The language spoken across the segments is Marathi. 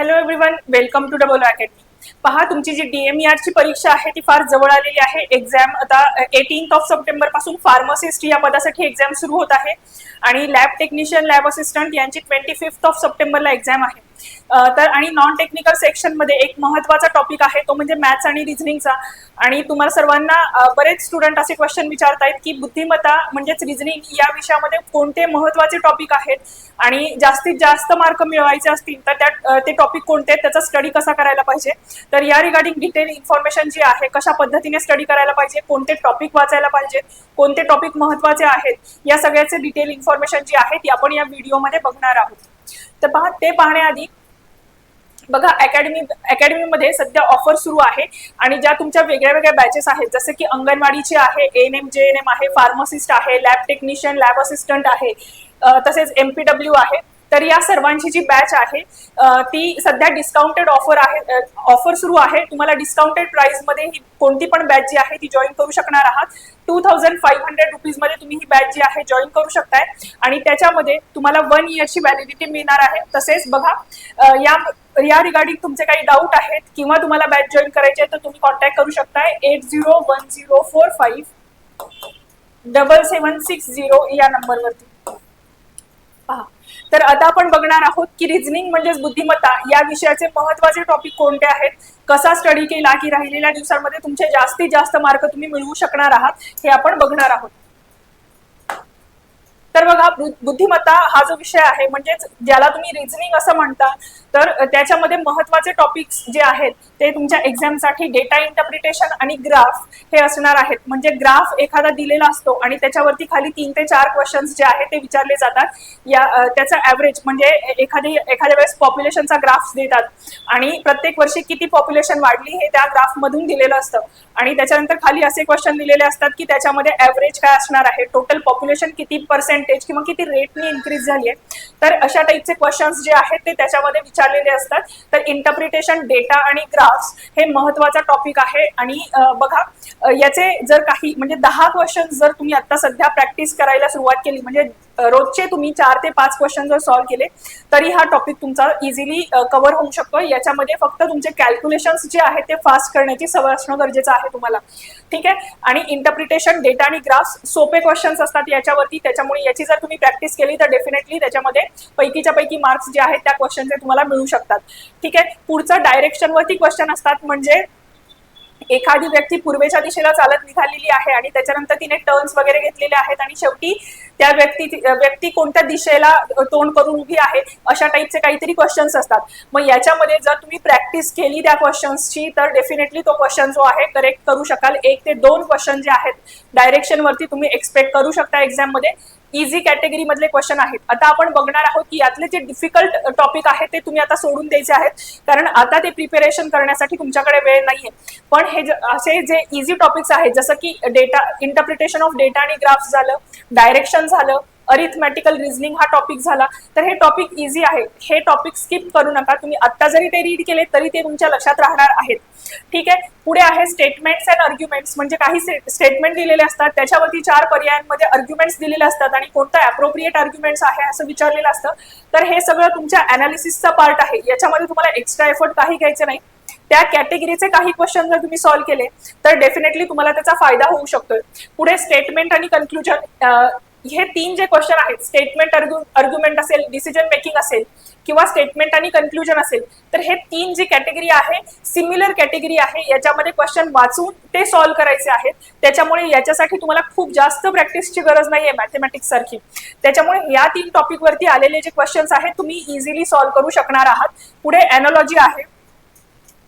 Hello everyone welcome to double academy पहा तुमची जी डीएमईआरची परीक्षा आहे ती फार जवळ आलेली आहे. एक्झाम आता एटीन्थ ऑफ सप्टेंबरपासून फार्मसिस्ट या पदासाठी एक्झाम सुरू होत आहे. आणि लॅब टेक्निशियन लॅब असिस्टंट यांची ट्वेंटी फिफ्थ ऑफ सप्टेंबरला एक्झाम आहे. तर आणि नॉन टेक्निकल सेक्शनमध्ये एक महत्त्वाचा टॉपिक आहे तो म्हणजे मॅथ्स आणि रिझनिंगचा आणि तुम्हाला सर्वांना बरेच स्टुडंट असे क्वेश्चन विचारतायत की बुद्धिमत्ता म्हणजेच रिझनिंग या विषयामध्ये कोणते महत्त्वाचे टॉपिक आहेत? आणि जास्तीत जास्त मार्क मिळवायचे असतील तर त्या ते टॉपिक कोणते आहेत? त्याचा स्टडी कसा करायला पाहिजे? तर या रिगार्डिंग डिटेल इन्फॉर्मेशन जी आहे कशा पद्धतीने स्टडी करायला पाहिजे? कोणते टॉपिक वाचायला पाहिजे कोणते टॉपिक महत्त्वाचे आहेत? या सगळ्याचे डिटेल इन्फॉर्मेशन जी आहे ती आपण या व्हिडिओमध्ये बघणार आहोत. तर पहा ते पाहण्याआधी बघा अकॅडमी अकॅडमीमध्ये सध्या ऑफर सुरू आहे आणि ज्या तुमच्या वेगळ्या वेगळ्या बॅचेस आहेत जसे की अंगणवाडीचे आहे N M J N M आहे फार्मसिस्ट आहे लॅब टेक्निशियन लॅब असिस्टंट आहे तसेच एम पी डब्ल्यू आहे. तर या सर्वांची जी बॅच आहे ती सध्या डिस्काउंटेड ऑफर आहे ऑफर सुरू आहे. तुम्हाला डिस्काउंटेड प्राइसमध्ये ही कोणती पण बॅच जी आहे ती जॉईन करू शकणार आहात. टू थाउजंड फाईव्ह हंड्रेड रुपीजमध्ये तुम्ही ही बॅच जी आहे जॉईन करू शकताय. आणि त्याच्यामध्ये तुम्हाला वन इयरची व्हॅलिडिटी मिळणार आहे. तसेच बघा या या रिगार्डिंग तुमचे काही डाऊट आहेत किंवा तुम्हाला बॅच जॉईन करायची आहे तर तुम्ही कॉन्टॅक्ट करू शकताय. Eight zero one zero four five double seven six zero या नंबरवरती पहा. तर आता आपण बघणार आहोत की रिझनिंग म्हणजेच बुद्धिमत्ता या विषयाचे महत्त्वाचे टॉपिक कोणते आहेत? कसा स्टडी केला की राहिलेल्या दिवसांमध्ये तुमचे जास्तीत जास्त मार्क तुम्ही मिळवू शकणार आहात हे आपण बघणार आहोत. तर बघा बुद्धिमत्ता हा जो विषय आहे म्हणजेच ज्याला तुम्ही रिझनिंग असं म्हणता तर त्याच्यामध्ये महत्त्वाचे टॉपिक्स जे आहेत ते तुमच्या एक्झामसाठी डेटा इंटरप्रिटेशन आणि ग्राफ हे असणार आहेत. म्हणजे ग्राफ एखादा दिलेला असतो आणि त्याच्यावरती खाली तीन ते चार क्वेश्चन्स जे आहेत ते विचारले जातात. या त्याचा ऍव्हरेज म्हणजे एखादी एखाद्या वेळेस पॉप्युलेशनचा ग्राफ देतात. आणि प्रत्येक वर्षी किती पॉप्युलेशन वाढली हे त्या ग्राफ मधून दिलेलं असतं. आणि त्याच्यानंतर खाली असे क्वेश्चन दिलेले असतात की त्याच्यामध्ये ऍव्हरेज काय असणार आहे? टोटल पॉप्युलेशन किती पर्सेंट पर्सेंटेज किंवा किती रेटने इन्क्रीज झाली आहे. तर अशा टाईपचे क्वेश्चन्स जे आहेत ते त्याच्यामध्ये विचारलेले असतात. तर इंटरप्रिटेशन डेटा आणि ग्राफ्स हे महत्त्वाचा टॉपिक आहे. आणि बघा याचे जर काही म्हणजे दहा क्वेश्चन जर तुम्ही आता सध्या प्रॅक्टिस करायला सुरुवात केली म्हणजे रोजचे तुम्ही चार ते पाच क्वेश्चन जर सॉल्व्ह केले तरी हा टॉपिक तुमचा इझिली कव्हर होऊ शकतो याच्यामध्ये फक्त तुमचे कॅल्क्युलेशन्स जे आहेत ते फास्ट करण्याची सवय असणं गरजेचं आहे तुम्हाला. ठीक आहे? आणि इंटरप्रिटेशन डेटा आणि ग्राफ्स सोपे क्वेश्चन्स असतात याच्यावरती. त्याच्यामुळे याची जर तुम्ही प्रॅक्टिस केली तर डेफिनेटली त्याच्यामध्ये पैकीच्या पैकी मार्क्स जे आहेत त्या क्वेश्चनचे तुम्हाला मिळू शकतात. ठीक आहे? पुढचं डायरेक्शनवरती क्वेश्चन असतात. म्हणजे एखादी व्यक्ती पूर्वेच्या दिशेला चालत निघालेली आहे आणि त्याच्यानंतर तिने टर्न्स वगैरे घेतलेले आहेत आणि शेवटी त्या व्यक्ती व्यक्ती कोणत्या दिशेला तोंड करून उभी आहे अशा टाईपचे काहीतरी क्वेश्चन्स असतात. मग याच्यामध्ये जर तुम्ही प्रॅक्टिस केली त्या क्वेश्चन्सची तर डेफिनेटली तो क्वेश्चन जो आहे करेक्ट करू शकाल. एक ते दोन क्वेश्चन जे आहेत डायरेक्शन वरती तुम्ही एक्सपेक्ट करू शकता एक्झाममध्ये इझी कॅटेगरी मधले क्वेश्चन आहेत. आता आपण बघणार आहोत की यातले जे डिफिकल्ट टॉपिक आहेत ते तुम्ही आता सोडून द्यायचे आहेत. कारण आता ते प्रिपेरेशन करण्यासाठी तुमच्याकडे वेळ नाहीये. पण हे ज- असे जे इझी टॉपिक्स आहेत जसं की डेटा इंटरप्रिटेशन ऑफ डेटा आणि ग्राफ्स झालं डायरेक्शन झालं अरिथमॅटिकल रिझनिंग हा टॉपिक झाला. तर हे टॉपिक इझी आहे. हे टॉपिक स्किप करू नका. तुम्ही आत्ता जरी ते रीड केले तरी ते तुमच्या लक्षात राहणार आहेत. ठीक आहे? पुढे आहे स्टेटमेंट्स अँड आर्ग्युमेंट्स म्हणजे काही स्टेटमेंट दिलेले असतात. त्याच्यावरती चार पर्यायांमध्ये आर्ग्युमेंट्स दिलेले असतात आणि कोणता अप्रोप्रिएट आर्ग्युमेंट्स आहे असं विचारलेलं असतं. तर हे सगळं तुमच्या अनालिसिसचा पार्ट आहे. याच्यामध्ये तुम्हाला एक्स्ट्रा एफर्ट काही घ्यायचे नाही. त्या कॅटेगरीचे काही क्वेश्चन जर तुम्ही सॉल्व्ह केले तर डेफिनेटली तुम्हाला त्याचा फायदा होऊ शकतोय. पुढे स्टेटमेंट आणि कन्क्लुजन हे तीन जे क्वेश्चन आहेत स्टेटमेंट अर्ग्युमेंट असेल डिसिजन मेकिंग असेल किंवा स्टेटमेंट आणि कन्क्लुजन असेल तर हे तीन जी कॅटेगरी आहे सिमिलर कॅटेगरी आहे याच्यामध्ये क्वेश्चन वाचून ते सॉल्व्ह करायचे आहेत. त्याच्यामुळे याच्यासाठी तुम्हाला खूप जास्त प्रॅक्टिसची गरज नाहीये मॅथमॅटिक्स सारखी. त्याच्यामुळे या तीन टॉपिकवरती आलेले जे क्वेश्चन्स आहेत तुम्ही इझिली सॉल्व्ह करू शकणार आहात. पुढे अॅनॉलॉजी आहे.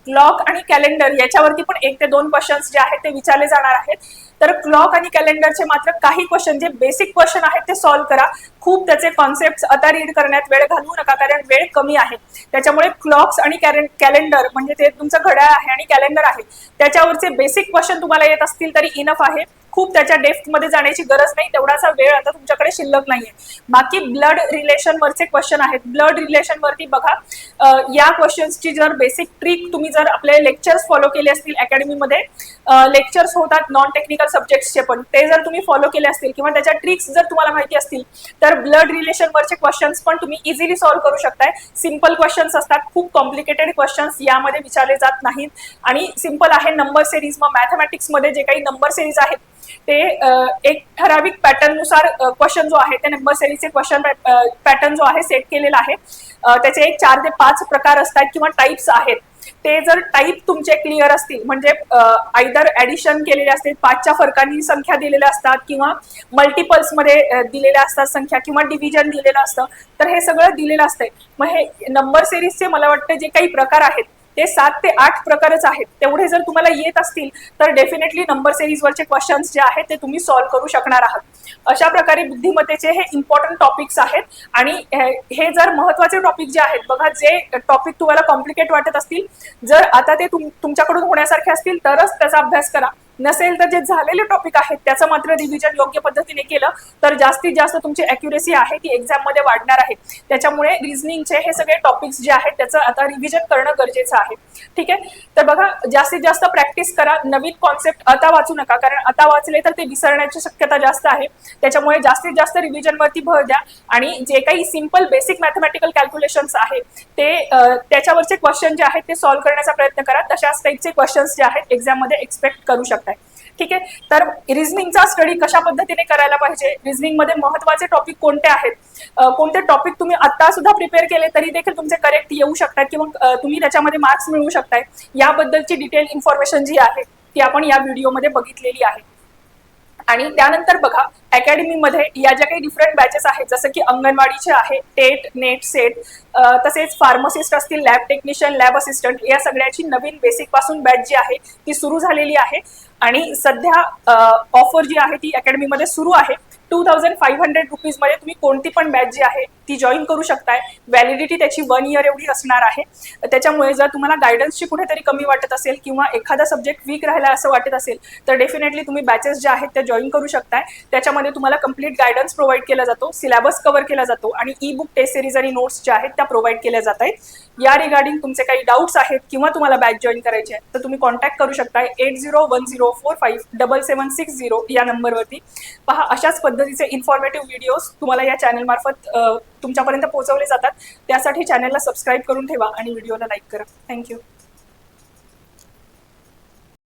क्लॉक आणि कॅलेंडर याच्यावरती पण एक ते दोन क्वेश्चन्स जे आहेत ते विचारले जाणार आहेत. तर क्लॉक आणि कॅलेंडरचे मात्र काही क्वेश्चन जे बेसिक क्वेश्चन आहेत ते सॉल्व्ह करा. खूप त्याचे कॉन्सेप्ट आता रीड करण्यात वेळ घालवू नका कारण वेळ कमी आहे. त्याच्यामुळे क्लॉक्स आणि कॅलेंडर म्हणजे ते तुमचं घड्याळ आहे आणि कॅलेंडर आहे. त्याच्यावरचे बेसिक क्वेश्चन तुम्हाला येत असतील तरी इनफ आहे. खूप त्याच्या डेप्थमध्ये जाण्याची गरज नाही तेवढाचा वेळ आता तुमच्याकडे शिल्लक नाहीये. बाकी ब्लड रिलेशन वरचे क्वेश्चन आहेत. ब्लड रिलेशन वरती बघा या क्वेश्चन्सची जर बेसिक ट्रिक तुम्ही जर आपले लेक्चर्स फॉलो केले असतील अकॅडमीमध्ये लेक्चर्स होतात नॉन टेक्निकल सब्जेक्ट्सचे पण. ते जर तुम्ही फॉलो केले असतील किंवा त्याच्या ट्रिक्स जर तुम्हाला माहिती असतील तर ब्लड रिलेशन वरचे क्वेश्चन्स पण तुम्ही इझिली सॉल्व्ह करू शकताय. सिंपल क्वेश्चन्स असतात खूप कॉम्प्लिकेटेड क्वेश्चन्स यामध्ये विचारले जात नाहीत. आणि सिंपल आहे नंबर सिरीज मग मॅथमॅटिक्समध्ये जे काही नंबर सिरीज आहेत ते एक ठराविक पॅटर्ननुसार क्वेश्चन जो आहे ते नंबर सेरीजचे क्वेश्चन पॅटर्न जो आहे सेट केलेला आहे. त्याचे एक चार ते पाच प्रकार असतात किंवा टाईप्स आहेत. ते जर टाईप तुमचे क्लिअर असतील म्हणजे आयदर ऍडिशन केलेले असतील पाचच्या फरकांनी संख्या दिलेल्या असतात किंवा मल्टिपल्समध्ये दिलेल्या असतात संख्या किंवा डिव्हिजन दिलेलं असतं तर हे सगळं दिलेलं असतंय. मग हे नंबर सिरीजचे मला वाटतं जे काही प्रकार आहेत ते सात ते आठ प्रकारच आहेत. तेवढे जर तुम्हाला येत असतील तर डेफिनेटली नंबर सिरीजवरचे क्वेश्चन्स जे आहेत ते तुम्ही सॉल्व्ह करू शकणार आहात. अशा प्रकारे बुद्धिमत्तेचे हे इम्पॉर्टंट टॉपिक्स आहेत. आणि हे- हे जर महत्त्वाचे टॉपिक जे आहेत बघा जे टॉपिक तुम्हाला कॉम्प्लिकेट वाटत असतील जर आता ते तुम- तुमच्याकडून होण्यासारखे असतील तरच त्याचा अभ्यास करा. नसेल तर जे झालेले टॉपिक आहेत त्याचं मात्र रिव्हिजन योग्य पद्धतीने केलं तर जास्तीत जास्त तुमची अॅक्युरेसी आहे ती एक्झाममध्ये वाढणार आहे. त्याच्यामुळे रिझनिंगचे हे सगळे टॉपिक्स जे आहेत त्याचं आता रिव्हिजन करणं गरजेचं आहे. ठीक आहे? तर बघा जास्तीत जास्त प्रॅक्टिस करा. नवीन कॉन्सेप्ट आता वाचू नका कारण आता वाचले तर ते विसरण्याची शक्यता जास्त आहे. त्याच्यामुळे जास्तीत जास्त रिव्हिजनवरती भर द्या. आणि जे काही सिंपल बेसिक मॅथमॅटिकल कॅल्क्युलेशन्स आहे ते त्याच्यावरचे क्वेश्चन जे आहेत ते सॉल्व्ह करण्याचा प्रयत्न करा. तशाच टाईपचे क्वेश्चन्स जे आहेत एक्झाममध्ये एक्सपेक्ट करू शकता. ठीक आहे? तर रिझनिंगचा स्टडी कशा पद्धतीने करायला पाहिजे? रिझनिंगमध्ये महत्त्वाचे टॉपिक कोणते आहेत? कोणते टॉपिक तुम्ही आता सुद्धा प्रिपेअर केले तरी देखील तुमचे करेक्ट येऊ शकतात किंवा तुम्ही त्याच्यामध्ये मार्क्स मिळवू शकताय. याबद्दलची डिटेल इन्फॉर्मेशन जी आहे ती आपण या व्हिडिओमध्ये बघितलेली आहे. आणि त्यानंतर बघा अकॅडमीमध्ये या ज्या काही डिफरंट बॅचेस आहेत जसं की अंगणवाडीचे आहे टेट नेट सेट तसेच फार्मसिस्ट असतील लॅब टेक्निशियन लॅब असिस्टंट या सगळ्याची नवीन बेसिकपासून बॅच जी आहे ती सुरू झालेली आहे. आणि सध्या ऑफर जी आहे ती अकॅडमीमध्ये सुरू आहे. टू थाउजंड फाईव्ह हंड्रेड रुपीजमध्ये तुम्ही कोणती पण बॅच जी आहे ती जॉईन करू शकताय. व्हॅलिडिटी त्याची वन इयर एवढी असणार आहे. त्याच्यामुळे जर तुम्हाला गायडन्सची कुठेतरी कमी वाटत असेल किंवा एखादा सब्जेक्ट वीक राहिला असं वाटत असेल तर डेफिनेटली तुम्ही बॅचेस ज्या आहेत त्या जॉईन करू शकताय. त्याच्यामध्ये तुम्हाला कंप्लीट गायडन्स प्रोव्हाइड केला जातो सिलेबस कव्हर केला जातो आणि ई बुक टेस्ट सिरीज आणि नोट्स ज्या आहेत त्या प्रोव्हाइड केल्या जात आहेत या रिगार्डिंग तुमचे काही डाऊट्स आहेत किंवा तुम्हाला बॅच जॉईन करायचे आहेत तर तुम्ही कॉन्टॅक्ट करू शकता eight zero one zero four five double seven six zero या नंबरवरती पहा अशाच पद्धतीचे इन्फॉर्मेटिव्ह व्हिडिओज तुम्हाला या चॅनलमार्फत तुमच्यापर्यंत पोहोचवले जातात. त्यासाठी चॅनलला सबस्क्राईब करून ठेवा आणि व्हिडिओला लाईक करा. थँक्यू